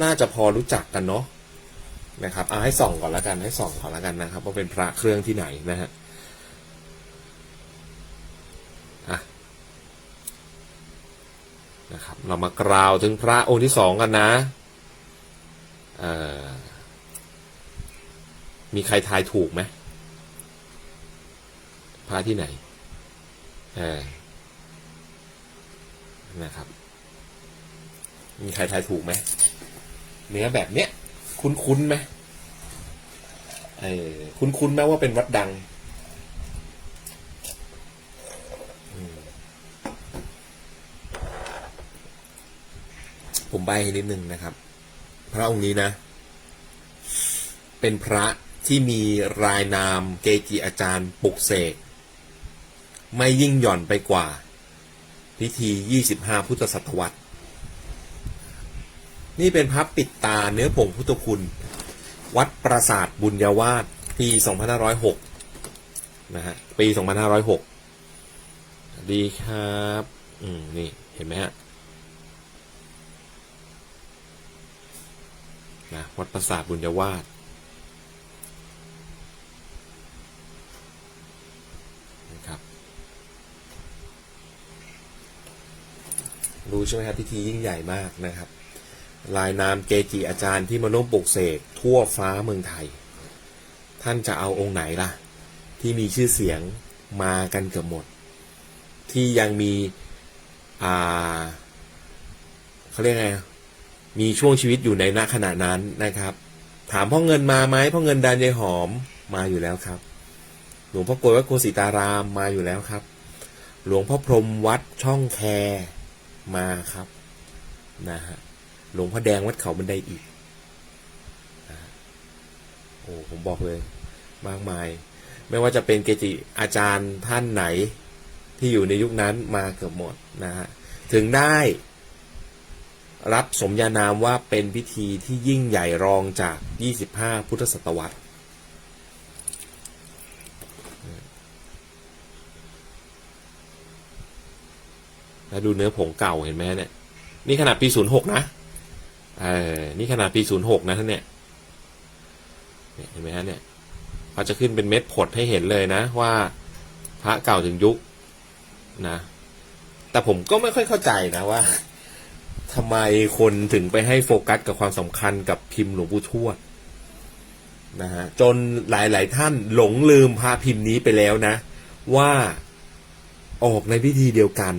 น่าจะพอรู้จักกันเนาะนะครับเอาให้ส่องก่อนละกันให้ส่องก่อนละกันนะครับว่าเป็นพระเครื่องที่ไหนนะฮะนะครับเรามากล่าวถึงพระองค์ที่สองกันนะมีใครทายถูกไหมพระที่ไหนเออนะครับ มีใครทายถูกไหม เนื้อแบบเนี้ย คุ้นๆไหมเออคุ้นๆไหมว่าเป็นวัดดังผมใบให้นิดนึงนะครับ พระองค์นี้นะ เป็นพระที่มีรายนามเกจิอาจารย์ปลุกเสก ไม่ยิ่งหย่อนไปกว่า พิธี 25 พุทธศตวรรษ นี่เป็นพระปิดตาเนื้อผงพุทธคุณ วัดปราสาทบุญญาวาสปี 2506 นะฮะ ปี 2506 ดีครับ อืม นี่ เห็นไหมฮะนะวัดปราสาทบุญญาวาสนะครับ รู้ใช่ไหมครับพิธียิ่งใหญ่มากนะครับ ลายนามเกจิอาจารย์ที่มาร่วมปลุกเสกทั่วฟ้าเมืองไทย ท่านจะเอาองค์ไหนล่ะ ที่มีชื่อเสียงมากันเกือบหมด ที่ยังมีอ่าเขาเรียกไงมีช่วงชีวิตอยู่ในณขณะนั้นนะครับ ถามพ่อเงินมาไหมพ่อเงินดานยายหอมมาอยู่แล้วครับ หลวงพ่อกลวยวัดโคสิตารามมาอยู่แล้วครับ หลวงพ่อพรมวัดช่องแคมาครับนะฮะ หลวงพ่อแดงวัดเขาบันไดอีกโอ้ผมบอกเลย มากมาย ไม่ว่าจะเป็นเกจิอาจารย์ท่านไหนที่อยู่ในยุคนั้นมาเกือบหมดนะฮะถึงได้รับสมญานามว่าเป็นพิธีที่ยิ่งใหญ่รองจาก 25 พุทธศตวรรษ แล้วดูเนื้อผงเก่าเห็นไหมเนี่ย นี่ขนาดปี 06 นะ เออนี่ขนาดปี06นะท่านเนี่ยเนี่ยเห็นไหมฮะเนี่ยเขาจะขึ้นเป็นเม็ดผดให้เห็นเลยนะ ว่าพระเก่าถึงยุคนะ แต่ผมก็ไม่ค่อยเข้าใจนะว่าทำไมคนถึงไปให้โฟกัสกับความสำคัญกับพิมพ์หลวงปู่ทวดนะฮะจนหลาย ๆ ท่านหลงลืมพระพิมพ์นี้ไปแล้วนะ ว่าออกในพิธีเดียวกัน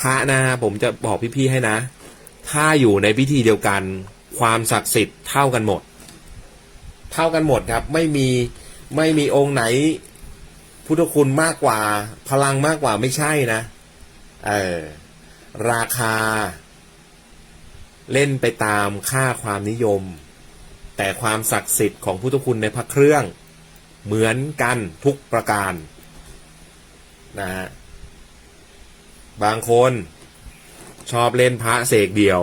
พระนะผมจะบอกพี่ ๆ ให้นะ ถ้าอยู่ในพิธีเดียวกัน ความศักดิ์สิทธิ์เท่ากันหมด เท่ากันหมดครับ ไม่มีไม่มีองค์ไหน พุทธคุณมากกว่า พลังมากกว่าไม่ใช่นะ เออ ราคา เล่นไปตามค่าความนิยม แต่ความศักดิ์สิทธิ์ของพุทธคุณในพระเครื่อง เหมือนกันทุกประการ นะฮะบางคน ชอบเล่นพระเสกเดียว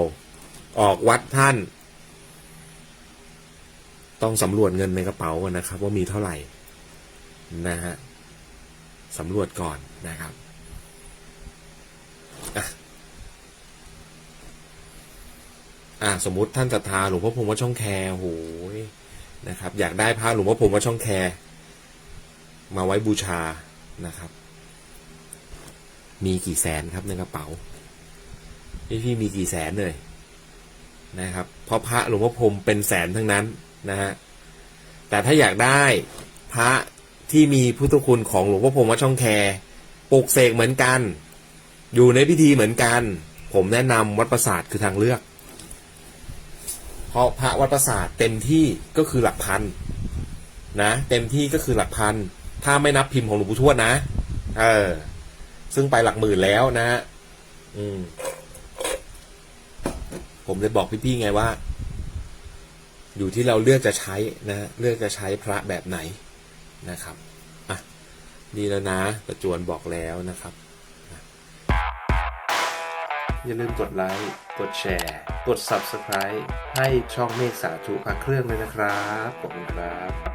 ออกวัดท่าน ต้องสำรวจเงินในกระเป๋าก่อนนะครับ ว่ามีเท่าไหร่นะฮะสำรวจก่อนนะครับอะอะสมมุติท่านศรัทธาหลวงพ่อพรมวัดช่องแคโอ้โหยนะครับ อยากได้พระหลวงพ่อพรมวัดช่องแคร์มาไว้บูชานะครับ มีกี่แสนครับในกระเป๋า พี่พี่มีกี่แสนเลยนะครับ เพราะพระหลวงพ่อพรมเป็นแสนทั้งนั้นนะฮะ แต่ถ้าอยากได้พระที่มีพุทธคุณของหลวงพ่อพรมวัดช่องแคปลุกเสกเหมือนกัน อยู่ในพิธีเหมือนกัน ผมแนะนำวัดประสาทคือทางเลือก เพราะพระวัดประสาทเต็มที่ก็คือหลักพันนะเต็มที่ก็คือหลักพัน ถ้าไม่นับพิมพ์ของหลวงปู่ทวดนะ เออ ซึ่งไปหลักหมื่นแล้วนะฮะอืม ผมเลยบอกพี่ๆไงว่า อยู่ที่เราเลือกจะใช้นะ เลือกจะใช้พระแบบไหนนะครับอะดีแล้วนะประจวนบอกแล้วนะครับ อย่าลืมกดไลค์ กดแชร์ กด Subscribe ให้ช่องเมฆสาธุพระเครื่องเลยนะครับ ขอบคุณครับ